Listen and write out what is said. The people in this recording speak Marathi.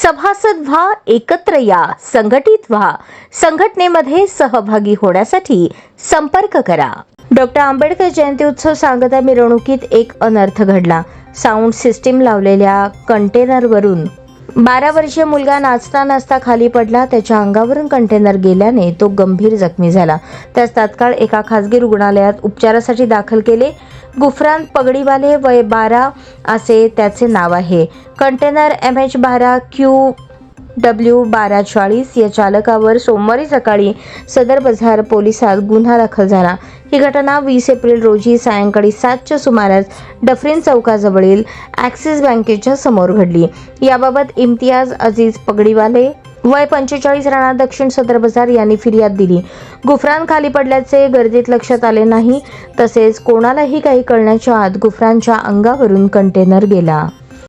सभासद व्हा एकत्र या संघटित व्हा. संघटनेमध्ये सहभागी होण्यासाठी संपर्क करा. डॉक्टर आंबेडकर जयंती उत्सव सांगता मिरवणुकीत एक अनर्थ घडला. साऊंड सिस्टीम लावलेल्या कंटेनरवरून बारा वर्षीय मुलगा नाचता नाचता खाली पडला. त्याच्या अंगावरून कंटेनर गेल्याने तो गंभीर जखमी झाला. त्यास तात्काळ एका खासगी रुग्णालयात उपचारासाठी दाखल केले. गुफरान पगडीवाले वय बारा असे त्याचे नाव आहे. कंटेनर एम एच बारा क्यू डब्ल्यू बारा चाळीस या चालकावर सोमवारी सकाळी सदर बाजार पोलिसात गुन्हा दाखल झाला. ही घटना वीस एप्रिल रोजी सायंकाळी सातच्या सुमारास डफरीन चौकाजवळील ॲक्सिस बँकेच्या समोर घडली. याबाबत इम्तियाज अजीज पगडीवाले वय पंचेचाळीस राणा दक्षिण सदर बाजार यांनी फिर्याद दिली. गुफरान खाली पडल्याचे गर्दीत लक्षात आले नाही तसेच कोणालाही काही कळण्याच्या आत गुफरानच्या अंगावरून कंटेनर गेला.